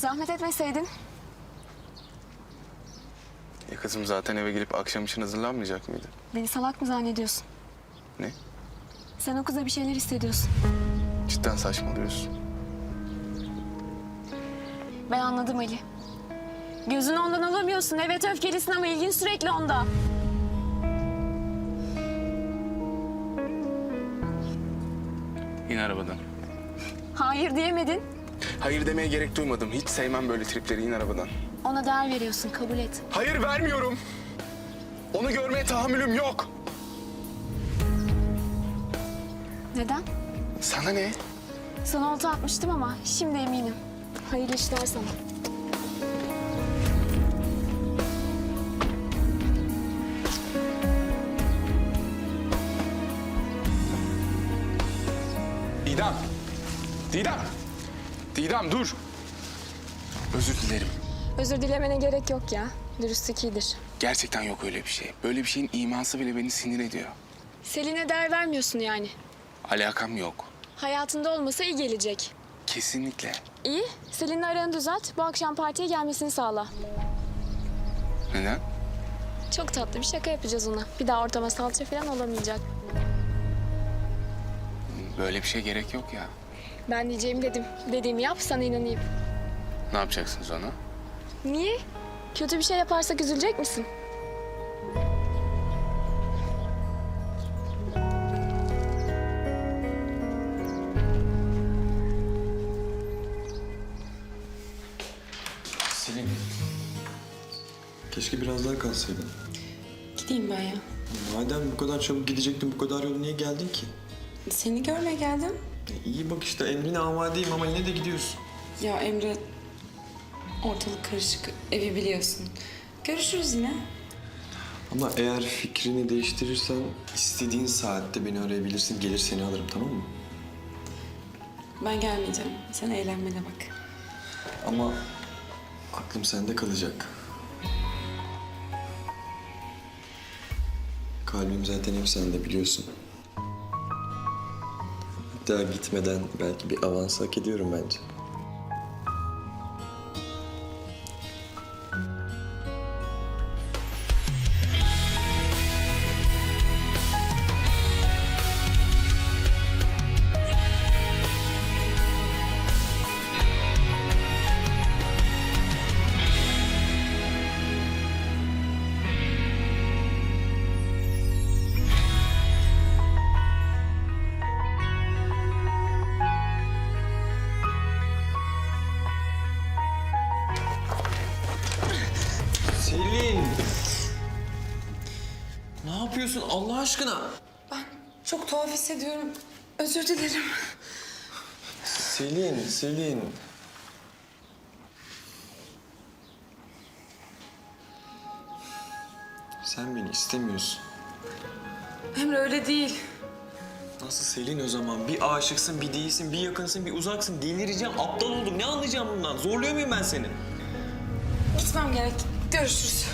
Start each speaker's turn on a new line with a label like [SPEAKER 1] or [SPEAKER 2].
[SPEAKER 1] Zahmet etmeseydin.
[SPEAKER 2] Ya kızım zaten eve gelip akşam için hazırlanmayacak mıydı?
[SPEAKER 1] Beni salak mı zannediyorsun?
[SPEAKER 2] Ne?
[SPEAKER 1] Sen o kıza bir şeyler hissediyorsun.
[SPEAKER 2] Cidden saçmalıyorsun.
[SPEAKER 1] Ben anladım Ali. Gözünü ondan alamıyorsun. Evet öfkelisin ama ilgin sürekli onda.
[SPEAKER 2] İn arabadan.
[SPEAKER 1] Hayır diyemedin.
[SPEAKER 2] Hayır demeye gerek duymadım. Hiç sevmem böyle tripleri. İn arabadan.
[SPEAKER 1] Ona değer veriyorsun. Kabul et.
[SPEAKER 2] Hayır vermiyorum. Onu görmeye tahammülüm yok.
[SPEAKER 1] Neden?
[SPEAKER 2] Sana ne?
[SPEAKER 1] Sana olta atmıştım ama şimdi eminim. Hayırlı işler sana.
[SPEAKER 2] Didem. Didem. Didem dur. Özür dilerim.
[SPEAKER 1] Özür dilemene gerek yok ya. Dürüstlük iyidir.
[SPEAKER 2] Gerçekten yok öyle bir şey. Böyle bir şeyin iması bile beni sinir ediyor.
[SPEAKER 1] Selin'e değer vermiyorsun yani.
[SPEAKER 2] Alakam yok.
[SPEAKER 1] Hayatında olmasa iyi gelecek.
[SPEAKER 2] Kesinlikle.
[SPEAKER 1] İyi. Selin'le aranı düzelt. Bu akşam partiye gelmesini sağla.
[SPEAKER 2] Neden?
[SPEAKER 1] Çok tatlı bir şaka yapacağız ona. Bir daha ortama salça falan olamayacak.
[SPEAKER 2] Böyle bir şey gerek yok ya.
[SPEAKER 1] Ben diyeceğimi dedim. Dediğimi yap sana inanayım.
[SPEAKER 2] Ne yapacaksınız ona?
[SPEAKER 1] Niye? Kötü bir şey yaparsak üzülecek misin?
[SPEAKER 3] Selin. Keşke biraz daha kalsaydın.
[SPEAKER 4] Gideyim ben ya.
[SPEAKER 3] Madem bu kadar çabuk gidecektin, bu kadar yol niye geldin ki?
[SPEAKER 4] Seni görmeye geldim.
[SPEAKER 3] İyi bak işte emrine amadeyim ama yine de gidiyorsun.
[SPEAKER 4] Ya Emre, ortalık karışık, evi biliyorsun. Görüşürüz yine.
[SPEAKER 3] Ama eğer fikrini değiştirirsen istediğin saatte beni arayabilirsin, gelir seni alırım tamam mı?
[SPEAKER 4] Ben gelmeyeceğim. Sen eğlenmene bak.
[SPEAKER 3] Ama aklım sende kalacak. Kalbim zaten hep sende biliyorsun. Hatta gitmeden belki bir avans hak ediyorum bence. Yapıyorsun Allah aşkına?
[SPEAKER 4] Ben çok tuhaf hissediyorum. Özür dilerim.
[SPEAKER 3] Selin, Selin. Sen beni istemiyorsun.
[SPEAKER 4] Emre öyle değil.
[SPEAKER 3] Nasıl Selin o zaman? Bir aşıksın, bir değilsin, bir yakınsın, bir uzaksın. Delireceğim, aptal oldum. Ne anlayacağım bundan? Zorluyor muyum ben seni?
[SPEAKER 4] Gitmem gerek. Görüşürüz.